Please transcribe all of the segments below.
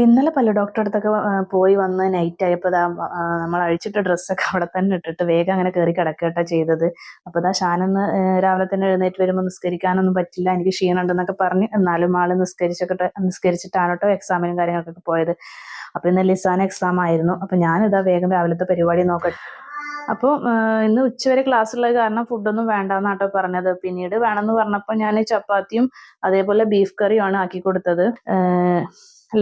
അപ്പോൾ ഇന്നലെ പല ഡോക്ടറെ അടുത്തൊക്കെ പോയി വന്ന് നൈറ്റ് ആയപ്പോൾ ദാ നമ്മൾ അഴിച്ചിട്ട ഡ്രസ്സൊക്കെ അവിടെ തന്നെ ഇട്ടിട്ട് വേഗം അങ്ങനെ കയറി കിടക്കട്ടെ ചെയ്തത്. അപ്പോൾ ഇതാ ഷാനെന്ന് രാവിലെ തന്നെ എഴുന്നേറ്റ് വരുമ്പോൾ നിസ്കരിക്കാനൊന്നും പറ്റില്ല എനിക്ക് ക്ഷീണമുണ്ടെന്നൊക്കെ പറഞ്ഞ് എന്നാലും ആൾ നിസ്കരിച്ചൊക്കെ നിസ്കരിച്ചിട്ടാണ് കേട്ടോ എക്സാമിനും കാര്യങ്ങൾക്കൊക്കെ പോയത്. അപ്പോൾ ഇന്ന് ലിസാൻ എക്സാം ആയിരുന്നു. അപ്പോൾ ഞാനിതാ വേഗം രാവിലത്തെ പരിപാടി നോക്കട്ടെ. അപ്പോൾ ഇന്ന് ഉച്ചവരെ ക്ലാസ് ഉള്ളത് കാരണം ഫുഡൊന്നും വേണ്ടെന്നാട്ടോ പറഞ്ഞത്. പിന്നീട് വേണമെന്ന് പറഞ്ഞപ്പോൾ ഞാൻ ചപ്പാത്തിയും അതേപോലെ ബീഫ് കറിയുമാണ് ആക്കി കൊടുത്തത്.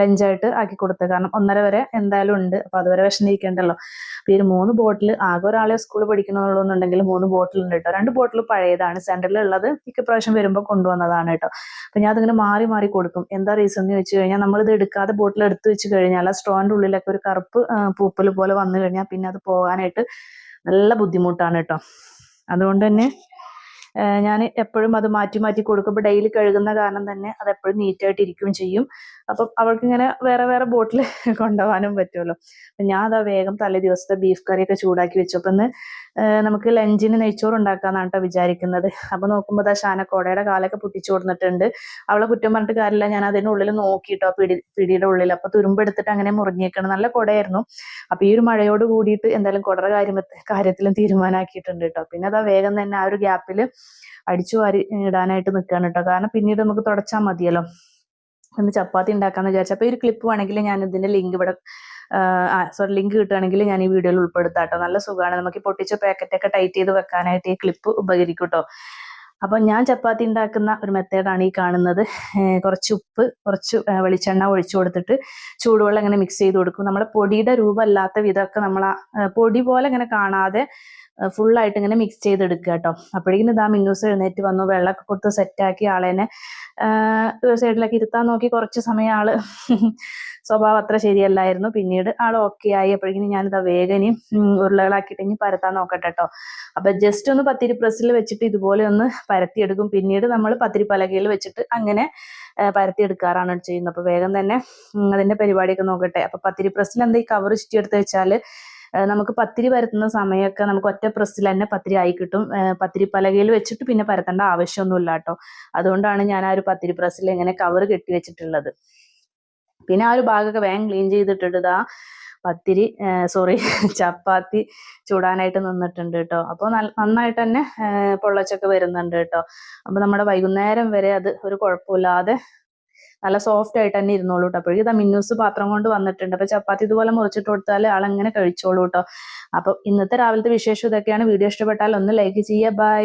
ലഞ്ചായിട്ട് ആക്കി കൊടുത്തത്. കാരണം ഒന്നര വരെ എന്തായാലും ഉണ്ട്. അപ്പോൾ അതുവരെ വിശന്നിരിക്കണ്ടല്ലോ. അപ്പോൾ ഈ മൂന്ന് ബോട്ടിൽ ആകെ ഒരാളെ സ്കൂളിൽ പഠിക്കണമെന്നുണ്ടെങ്കിൽ മൂന്ന് ബോട്ടിൽ ഉണ്ട് കേട്ടോ. രണ്ട് ബോട്ടിൽ പഴയതാണ്. സെന്ററിൽ ഉള്ളത് ഇക്ക് പ്രാവശ്യം വരുമ്പോൾ കൊണ്ടുവന്നതാണ് കേട്ടോ. അപ്പോൾ ഞാൻ അതിങ്ങനെ മാറി മാറി കൊടുക്കും. എന്താ റീസൺ എന്ന് വെച്ച് കഴിഞ്ഞാൽ ഇത് എടുക്കാതെ ബോട്ടിൽ എടുത്ത് വെച്ച് കഴിഞ്ഞാൽ ആ സ്ട്രോന്റെ ഉള്ളിലൊക്കെ ഒരു കറുപ്പ് പൂപ്പൽ പോലെ വന്നു കഴിഞ്ഞാൽ പിന്നെ അത് പോകാനായിട്ട് നല്ല ബുദ്ധിമുട്ടാണ് കേട്ടോ. അതുകൊണ്ട് തന്നെ ഞാൻ എപ്പോഴും അത് മാറ്റി മാറ്റി കൊടുക്കുമ്പോൾ ഡെയിലി കഴുകുന്ന കാരണം തന്നെ അത് എപ്പോഴും നീറ്റായിട്ട് ഇരിക്കുകയും ചെയ്യും. അപ്പം അവൾക്ക് ഇങ്ങനെ വേറെ വേറെ ബോട്ടിൽ കൊണ്ടുപോകാനും പറ്റുമല്ലോ. ഞാൻ അതാ വേഗം തലേ ദിവസത്തെ ബീഫ് കറിയൊക്കെ ചൂടാക്കി വെച്ചപ്പോൾ ഒന്ന് നമുക്ക് ലഞ്ചിന് നെയ്ച്ചോറ് ഉണ്ടാക്കാന്നാണ് കേട്ടോ വിചാരിക്കുന്നത്. അപ്പോൾ നോക്കുമ്പോൾ ആ ഷാന കോടയുടെ കാലൊക്കെ പൊട്ടിച്ചു കൊടുത്തിട്ടുണ്ട്. അവളെ കുറ്റം പറഞ്ഞിട്ട് കാര്യമില്ല. ഞാൻ അതിന്റെ ഉള്ളിൽ നോക്കിയിട്ടോ പിടി പിടിയുടെ ഉള്ളിൽ അപ്പോൾ തുരുമ്പെടുത്തിട്ട് അങ്ങനെ മുറിഞ്ഞേക്കണം. നല്ല കുടയായിരുന്നു. അപ്പൊ ഈ ഒരു മഴയോട് കൂടിയിട്ട് എന്തായാലും കുടറ കാര്യം കാര്യത്തിലും തീരുമാനമാക്കിയിട്ടുണ്ട് കേട്ടോ. പിന്നെ അതാ വേഗം തന്നെ ആ ഒരു ഗ്യാപ്പിൽ അടിച്ചു വാരി ഇടാനായിട്ട് നിൽക്കുകയാണ് കേട്ടോ. കാരണം പിന്നീട് നമുക്ക് തുടച്ചാൽ മതിയല്ലോ. ഒന്ന് ചപ്പാത്തി ഉണ്ടാക്കാന്ന് വിചാരിച്ചു. അപ്പൊ ഈ ഒരു ക്ലിപ്പ് വേണമെങ്കിൽ ഞാൻ ഇതിന്റെ ലിങ്ക് ഇവിടെ സോറി ലിങ്ക് കിട്ടുകയാണെങ്കിൽ ഞാൻ ഈ വീഡിയോയിൽ ഉൾപ്പെടുത്താം കേട്ടോ. നല്ല സുഖമാണ്. നമുക്ക് ഈ പൊട്ടിച്ച പാക്കറ്റൊക്കെ ടൈറ്റ് ചെയ്ത് വെക്കാനായിട്ട് ഈ ക്ലിപ്പ് ഉപകരിക്കും കേട്ടോ. അപ്പൊ ഞാൻ ചപ്പാത്തി ഉണ്ടാക്കുന്ന ഒരു മെത്തേഡാണ് ഈ കാണുന്നത്. കുറച്ച് ഉപ്പ് കുറച്ച് വെളിച്ചെണ്ണ ഒഴിച്ചു കൊടുത്തിട്ട് ചൂടുവെള്ളം ഇങ്ങനെ മിക്സ് ചെയ്ത് കൊടുക്കും. നമ്മളെ പൊടിയുടെ രൂപമല്ലാത്ത വിധമൊക്കെ നമ്മൾ പൊടി പോലെ ഇങ്ങനെ കാണാതെ ഫുള്ളായിട്ട് ഇങ്ങനെ മിക്സ് ചെയ്തെടുക്കുക കേട്ടോ. അപ്പോഴേക്കും ഇതാ മിന്നൂസ് എഴുന്നേറ്റ് വന്നു. വെള്ളമൊക്കെ കൊടുത്ത് സെറ്റാക്കി ആളേനെ സൈഡിലേക്ക് ഇരുത്താൻ നോക്കി കുറച്ച് സമയം ആൾ സ്വഭാവം അത്ര ശരിയല്ലായിരുന്നു. പിന്നീട് ആൾ ഓക്കെ ആയി. അപ്പോഴേക്കും ഞാനിതാ വേഗനി ഉരുളകളാക്കിയിട്ട് ഇനി പരത്താൻ നോക്കട്ടെ കേട്ടോ അപ്പൊ ജസ്റ്റ് ഒന്ന് പത്തിരി പ്രസ്സിൽ വെച്ചിട്ട് ഇതുപോലെ ഒന്ന് പരത്തിയെടുക്കും. പിന്നീട് നമ്മൾ പത്തിരി പലകയിൽ വെച്ചിട്ട് അങ്ങനെ പരത്തിയെടുക്കാറാണ് ചെയ്യുന്നത്. അപ്പൊ വേഗം തന്നെ അതിന്റെ പരിപാടിയൊക്കെ നോക്കട്ടെ. അപ്പൊ പത്തിരി പ്രസ്സിൽ എന്താ ഈ കവർ ചുറ്റിയെടുത്ത് വെച്ചാൽ ആ, നമുക്ക് പത്തിരി പരത്തുന്ന സമയമൊക്കെ നമുക്ക് ഒറ്റ പ്രസ്സിൽ തന്നെ പത്തിരി ആയി കിട്ടും. പത്തിരി പലകയിൽ വെച്ചിട്ട് പിന്നെ പരത്തേണ്ട ആവശ്യമൊന്നുമില്ല കേട്ടോ അതുകൊണ്ടാണ് ഞാൻ ആ ഒരു പത്തിരി പ്രസ്സിൽ ഇങ്ങനെ കവർ കെട്ടി വെച്ചിട്ടുള്ളത്. പിന്നെ ആ ഒരു ഭാഗമൊക്കെ വേഗം ക്ലീൻ ചെയ്തിട്ടിട്ട് ഇതാ പത്തിരി സോറി ചപ്പാത്തി ചൂടാനായിട്ട് നിന്നിട്ടുണ്ട് കേട്ടോ. അപ്പോൾ നന്നായിട്ട് തന്നെ പൊള്ളച്ചൊക്കെ വരുന്നുണ്ട് കേട്ടോ. അപ്പോൾ നമ്മുടെ വൈകുന്നേരം വരെ അത് ഒരു കുഴപ്പമില്ലാതെ നല്ല സോഫ്റ്റ് ആയിട്ട് തന്നെ ഇരുന്നോളൂ കേട്ടോ. അപ്പോഴേക്കും ഇതാ മിന്നൂസ് പാത്രം കൊണ്ട് വന്നിട്ടുണ്ട്. അപ്പൊ ചപ്പാത്തി ഇതുപോലെ മുറിച്ചിട്ട് കൊടുത്താൽ ആളങ്ങനെ കഴിച്ചോളൂ കേട്ടോ. അപ്പൊ ഇന്നത്തെ രാവിലത്തെ വിശേഷം ഇതൊക്കെയാണ്. വീഡിയോ ഇഷ്ടപ്പെട്ടാൽ ഒന്ന് ലൈക്ക് ചെയ്യുക. ബൈ